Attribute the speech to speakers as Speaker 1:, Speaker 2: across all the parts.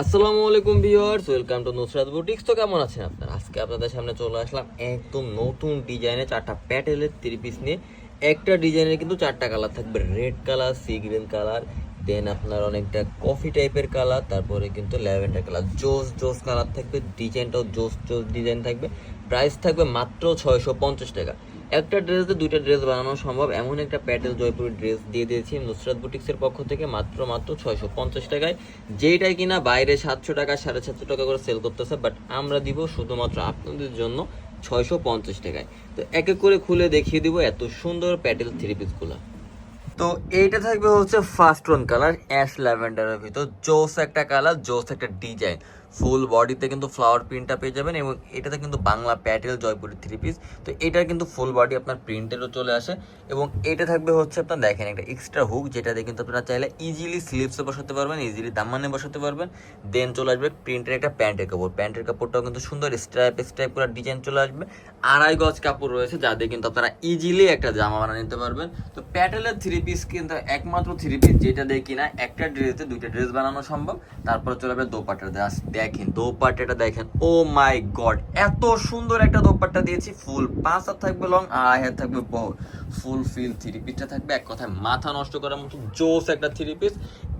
Speaker 1: আসসালামু আলাইকুম viewers, welcome to Nusrat boutiques. তো কেমন আছেন আপনারা? আজকে আপনাদের সামনে চলে আসলাম একদম নতুন ডিজাইনে চারটা প্যাটেলের থ্রি পিস নিয়ে। একটা ডিজাইনের কিন্তু চারটা কালার থাকবে red colour sea green colour then আপনার অনেকটা কফি টাইপের কালার তারপরে কিন্তু ল্যাভেন্ডার কালার জোস জোস কালার থাকবে ডিজাইনটাও জোস জোস ডিজাইন থাকবে। প্রাইস থাকবে মাত্র ছয়শো পঞ্চাশ টাকা। একটা ড্রেস দিয়ে দুইটা ড্রেস বানানো সম্ভব। এমন একটা প্যাটেল জয়পুরি ড্রেস দিয়ে দিয়েছি নুসরাত বুটিক্সের পক্ষ থেকে মাত্র মাত্র ছয়শো পঞ্চাশ টাকায়। যেইটাই কিনা বাইরে সাতশো টাকা, সাড়ে সাতশো টাকা করে সেল করতেছে বাট আমরা দিব শুধুমাত্র আপনাদের জন্য ছয়শো পঞ্চাশ টাকায়। তো এক এক করে খুলে দেখিয়ে দিব এত সুন্দর প্যাটেল থ্রি পিসগুলো তো এইটা থাকবে হচ্ছে ফার্স্ট ওয়ান কালার অ্যাশ ল্যাভেন্ডারের ভিতর। জোস একটা কালার জোস একটা ডিজাইন ফুল বডিতে কিন্তু ফ্লাওয়ার প্রিন্টটা পেয়ে যাবেন এবং এটাতে কিন্তু বাংলা প্যাটেল জয়পুরি থ্রি পিস তো এটার কিন্তু ফুল বডি আপনার প্রিন্টেরও চলে আসে। এবং এটা থাকবে হচ্ছে আপনার দেখেন একটা এক্সট্রা হুক যেটা দিয়ে কিন্তু আপনারা চাইলে ইজিলি স্লিভসে বসাতে পারবেন ইজিলি দামানে বসাতে পারবেন। দেন চলে আসবে প্রিন্টের একটা প্যান্টের কাপড়। প্যান্টের কাপড়টাও কিন্তু সুন্দর স্ট্রাইপ স্ট্রাইপ করে ডিজাইন চলে আসবে। আড়াই গজ কাপড় রয়েছে, যা দিয়ে কিন্তু আপনারা ইজিলি একটা জামা বানা নিতে পারবেন। তো প্যাটেলের থ্রি পিস কিন্তু একমাত্র থ্রি পিস যেটা দিয়ে কিনা, একটা ড্রেসে দুইটা ড্রেস বানানো সম্ভব। তারপরে চলে যাবে দোপাট্টা। দেখেন, দোপাট্টাটা দেখেন। ও মাই গড এত সুন্দর একটা দোপাট্টা দিয়েছি। ফুল পাঁচ হাত থাকবে লং আর হাত থাকবে বহর ফুল ফিল থ্রি পিসটা থাকবে এক কথায় মাথা নষ্ট করার মতো জোস একটা থ্রি পিস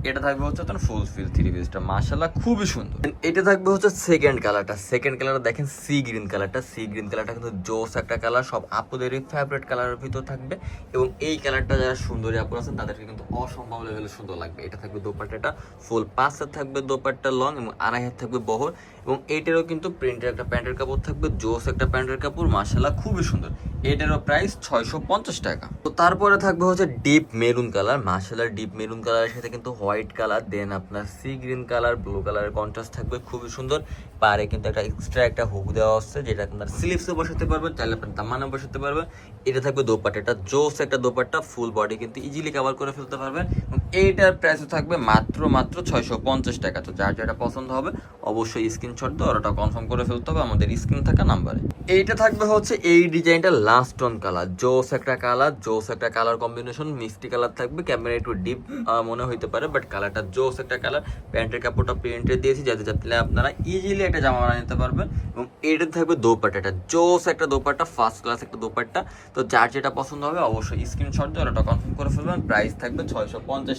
Speaker 1: এটা থাকবে হচ্ছে আপনার ফুলফিল থ্রি পিসটা মাশাল্লাহ খুবই সুন্দর। এটা থাকবে হচ্ছে সেকেন্ড কালারটা সেকেন্ড কালার দেখেন সি গ্রিন কালারটা সি গ্রিন কালারটা কিন্তু জোস একটা কালার সব আপুদেরই ফেভারিট কালারের ভিতর থাকবে। এবং এই কালারটা যারা সুন্দরী আপু আছেন, তাদেরকে কিন্তু অসম্ভব লেভেলে সুন্দর লাগবে। এটা থাকবে দোপাট্টাটা ফুল পাঁচ হাত থাকবে দোপাট্টা লং এবং আড়াই হাত থাকবে বহর। এবং এইটারও কিন্তু প্রিন্টের একটা প্যান্টের কাপড় থাকবে, জোস একটা প্যান্টের কাপড়। মাশাল্লাহ খুবই সুন্দর। এটারও প্রাইস ছয়শো পঞ্চাশ টাকা। তো তারপরে থাকবে হচ্ছে ডিপ মেরুন কালার মাশাল্লাহ ডিপ মেরুন কালারের সাথে কিন্তু হোয়াইট কালার দেন আপনার সি গ্রিন কালার ব্লু কালারের কন্ট্রাস্ট থাকবে, খুবই সুন্দর। পারে কিন্তু একটা এক্সট্রা একটা হুক দেওয়া হচ্ছে, যেটা আপনার স্লিভসে বসাতে পারবেন চাইলে আপনার দামানে বসাতে পারবেন এটা থাকবে দোপাট্টা জোস একটা দোপাট্টা ফুল বডি কিন্তু ইজিলি কভার করে ফেলতে পারবেন। এইটার প্রাইসও থাকবে মাত্র মাত্র ছয়শো পঞ্চাশ টাকা। তো যার যেটা পছন্দ হবে, অবশ্যই স্ক্রিনশট দিয়ে ওটা কনফার্ম করে ফেলতে হবে আমাদের স্ক্রিন থাকা নাম্বারে এইটা থাকবে হচ্ছে এই ডিজাইনটা লাস্ট অন কালার জোস একটা কালার জোস একটা কালার কম্বিনেশন মিষ্টি কালার থাকবে ক্যামেরা একটু ডিপ মনে হইতে পারে বাট কালারটা জোস একটা কালার প্যান্টের কাপড়টা প্রিন্টের দিয়েছি, যাতে যাতে আপনারা ইজিলি একটা জামা বানিয়ে নিতে পারবেন। এবং এইটা থাকবে দোপাট্টাটা। জোস একটা দোপাট্টা ফার্স্ট ক্লাস একটা দোপাট্টা। তো যার যেটা পছন্দ হবে, অবশ্যই স্ক্রিনশট দিয়ে ওটা কনফার্ম করে ফেলবেন। প্রাইস থাকবে ছয়শো পঞ্চাশ